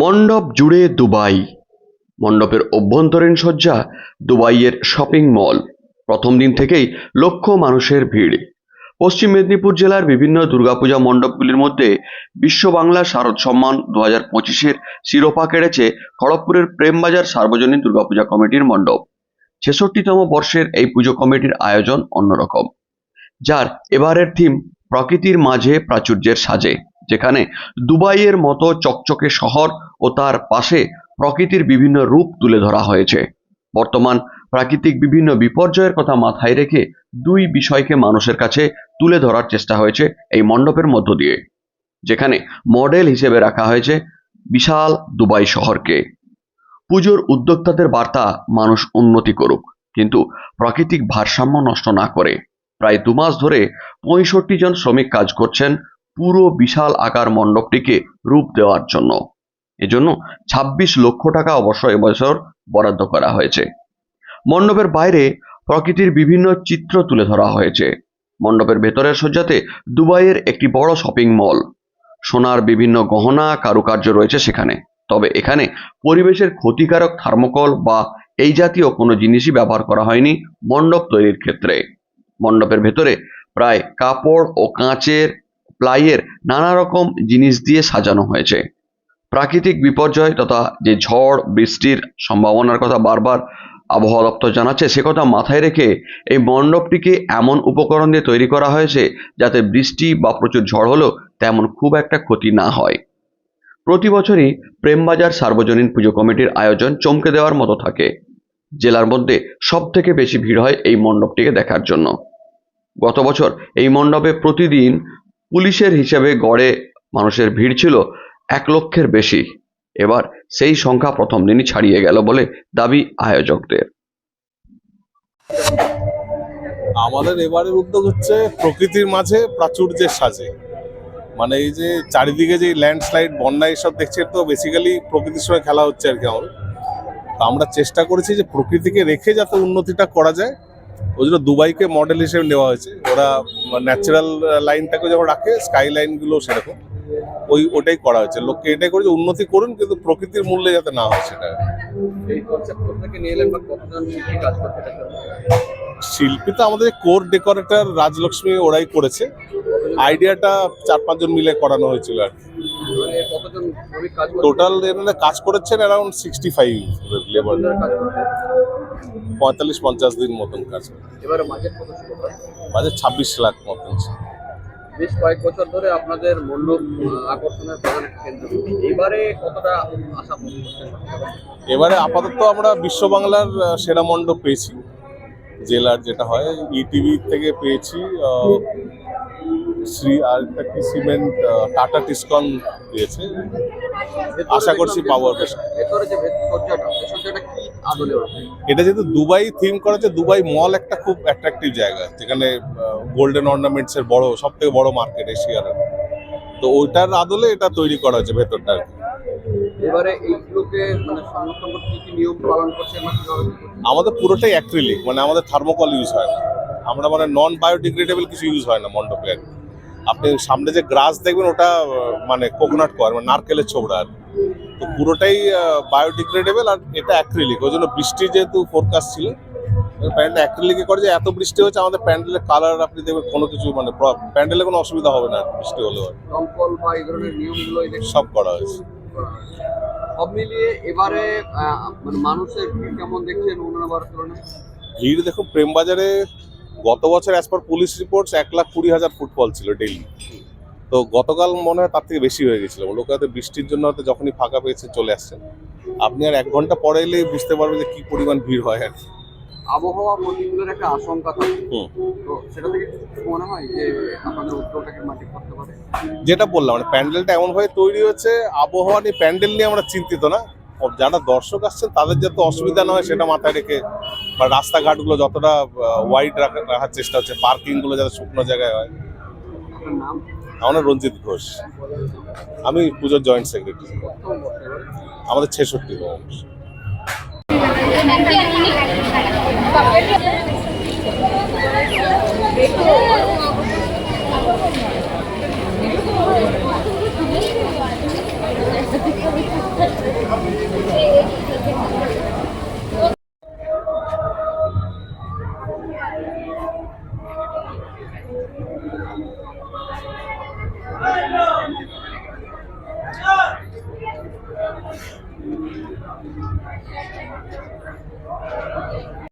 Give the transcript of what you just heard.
মণ্ডপ জুড়ে দুবাই। মণ্ডপের অভ্যন্তরীণ সজ্জা দুবাইয়ের শপিং মল। প্রথম দিন থেকেই লক্ষ মানুষের ভিড়। পশ্চিম মেদিনীপুর জেলার বিভিন্ন দুর্গাপূজা মণ্ডপগুলির মধ্যে বিশ্ব বাংলা শারদ সম্মান দু হাজার পঁচিশের শিরোপা কেড়েছে খড়গপুরের প্রেমবাজার সার্বজনীন দুর্গাপূজা কমিটির মণ্ডপ। ছেষট্টিতম বর্ষের এই পুজো কমিটির আয়োজন অন্যরকম, যার এবারের থিম প্রকৃতির মাঝে প্রাচুর্যের সাজে। যেখানে দুবাইয়ের মতো চকচকে শহর ও তার পাশে প্রকৃতির বিভিন্ন রূপ তুলে ধরা হয়েছে। বর্তমান প্রাকৃতিক বিভিন্ন বিপর্যয়ের কথা মাথায় রেখে দুই বিষয়কে মানুষের কাছে তুলে ধরার চেষ্টা হয়েছে এই মণ্ডপের মধ্য দিয়ে, যেখানে মডেল হিসেবে রাখা হয়েছে বিশাল দুবাই শহরকে। পুজোর উদ্যোক্তাদের বার্তা মানুষ উন্নতি করুক, কিন্তু প্রাকৃতিক ভারসাম্য নষ্ট না করে। প্রায় দু মাস ধরে পঁয়ষট্টি জন শ্রমিক কাজ করছেন পুরো বিশাল আকার মণ্ডপটিকে রূপ দেওয়ার জন্য। এজন্য ছাব্বিশ লক্ষ টাকা অবশ্য এবছর বরাদ্দ করা হয়েছে। মণ্ডপের বাইরে প্রকৃতির বিভিন্ন চিত্র তুলে ধরা হয়েছে। মণ্ডপের ভেতরের সজ্জাতে দুবাইয়ের একটি বড় শপিং মল। সোনার বিভিন্ন গহনা, কারুকার্য রয়েছে সেখানে। তবে এখানে পরিবেশের ক্ষতিকারক থার্মোকল বা এই জাতীয় কোনো জিনিসই ব্যবহার করা হয়নি মণ্ডপ তৈরির ক্ষেত্রে। মণ্ডপের ভেতরে প্রায় কাপড় ও কাঁচের প্লাইয়ের নানা রকম জিনিস দিয়ে সাজানো হয়েছে। প্রাকৃতিক বিপর্যয় তথা যে ঝড়, বৃষ্টির সম্ভাবনার কথা বারবার আবহাওয়া দপ্তর জানাচ্ছে, সে কথা মাথায় রেখে এই মণ্ডপটিকে এমন উপকরণ দিয়ে তৈরি করা হয়েছে যাতে বৃষ্টি বা প্রচুর ঝড় হলেও তেমন খুব একটা ক্ষতি না হয়। প্রতি বছরই প্রেমবাজার সার্বজনীন পুজো কমিটির আয়োজন চমকে দেওয়ার মতো থাকে। জেলার মধ্যে সব থেকে বেশি ভিড় হয় এই মণ্ডপটিকে দেখার জন্য। গত বছর এই মণ্ডপে প্রতিদিন পুলিশের হিসেবে গড়ে মানুষের ভিড় ছিল এক লক্ষের বেশি। এবার সেই সংখ্যা প্রথম দিনই ছাড়িয়ে গেল বলে দাবি আয়োজকদের। আমাদের এবারের উদ্যোগ হচ্ছে প্রকৃতির মাঝে প্রাচুর্যের সাজে। মানে এই যে চারিদিকে যে ল্যান্ডস্লাইড, বন্যা এইসব দেখছে তো বেসিক্যালি প্রকৃতির সঙ্গে খেলা হচ্ছে আর কি তো আমরা চেষ্টা করেছি যে প্রকৃতিকে রেখে যাতে উন্নতিটা করা যায়। ওই জন্য দুবাইকে মডেল হিসেবে নেওয়া হয়েছে। ওরা ন্যাচারাল লাইনটাকে যখন রাখে স্কাই লাইনগুলো সেরকম। ওই ওটাই করা হয়েছে। লোককে এটাই করেছে উন্নতি করুন কিন্তু প্রকৃতির মূল্যে যাতে না হয় সেটা। শিল্পী তো আমাদের কোর ডেকোরেটর রাজলক্ষ্মী ওরাই করেছে। আইডিয়াটা চার পাঁচজন মিলে করানো হয়েছিল আর মানে কতজন শ্রমিক কাজ টোটাল করেছেন অ্যারাউন্ড সিক্সটি ফাইভ লেবার। পঁয়তাল্লিশ পঞ্চাশ দিন মতন কাজ এবারে বাজেট কত ছিল ওটা? ছাব্বিশ লাখ মতন ছিল। বেশ কয়েক বছর ধরে আপনাদের মূল্য আকর্ষণের প্রধান কেন্দ্র। এবারে কতটা আশা এবারে আপাতত আমরা বিশ্ব বাংলার সেরা মণ্ডপ পেয়েছি। জেলার যেটা হয় ইটিভি থেকে পেয়েছি শ্রী আর একটা কি সিমেন্ট টাটা টিসকন দিয়েছে আশা করছি পাওয়ার বেশ এটা যেহেতু দুবাই থিম করা হচ্ছে দুবাই মল একটা খুব অ্যাট্রাকটিভ জায়গা যেখানে গোল্ডেন অর্নামেন্টস এর বড় সব থেকে বড় মার্কেট এশিয়ার তো ওইটার আদলে এটা তৈরি করা হয়েছে ভেতরটা আর কি। এবারে এইগুলোকে মানে সংরক্ষণ করতে কি নিয়ম পালন? আমাদের পুরোটাই অ্যাক্রিলিক মানে আমাদের থার্মোকল ইউজ হয় না আমরা মানে নন বায়োডিগ্রেডেবল কিছু ইউজ হয় না মণ্ডপে আর কি। আপনি সামনে যে গ্রাস দেখবেন ওটা মানে কোকোনাট কর মানে নারকেলের ছোবড়া আর তো পুরোটাই বায়োডিগ্রেডেবল আর এটা অ্যাক্রিলিক ওই জন্য বৃষ্টি যেহেতু ফোরকাস্ট ছিল প্যান্ডেল অ্যাক্রিলিকে করে যে এত বৃষ্টি হচ্ছে আমাদের প্যান্ডেলের কালার আপনি দেখবেন কোনো কিছু মানে প্যান্ডেলে কোনো অসুবিধা হবে না বৃষ্টি হলেও আর দমকল বা এই ধরনের নিয়মগুলো সব করা হয়েছে। সব মিলিয়ে এবারে মানে মানুষের ভিড় কেমন দেখছেন অন্যান্য বারের তুলনায়? ভিড় দেখুন প্রেমবাজারে গত বছর অ্যাজ পার পুলিশ রিপোর্টস এক লাখ কুড়ি হাজার ফুটফল ছিল ডেইলি তো গতকাল মনে হয় তার থেকে বেশি হয়ে গেছিল। লোকে হয়তো বৃষ্টির জন্য হয়তো যখনই ফাঁকা পেয়েছে চলে আসছেন। আপনি আর এক ঘণ্টা পরে এলেই বুঝতে পারবেন যে কি পরিমাণ ভিড় হয় আর কি। আবহাওয়া প্রতিকূলের একটা আশঙ্কা থাকে। হুম। তো সেটা থেকে মনে হয় যে আপনাদের উদ্যোগটাকে মাটি করতে পারে? যেটা বললাম মানে প্যান্ডেলটা এমনভাবে তৈরি হয়েছে আবহাওয়া নিয়ে প্যান্ডেল নিয়ে আমরা চিন্তিত না। যারা দর্শক আসছেন, তাদের যাতে অসুবিধা না হয় সেটা মাথায় রেখে বা রাস্তাঘাটগুলো যতটা ওয়াইড রাখার চেষ্টা হচ্ছে পার্কিংগুলো যাতে শুকনো জায়গায় হয়। আমার রঞ্জিত ঘোষ। আমি পুজোর জয়েন্ট সেক্রেটারি আমাদের ছেষট্টি Thank you.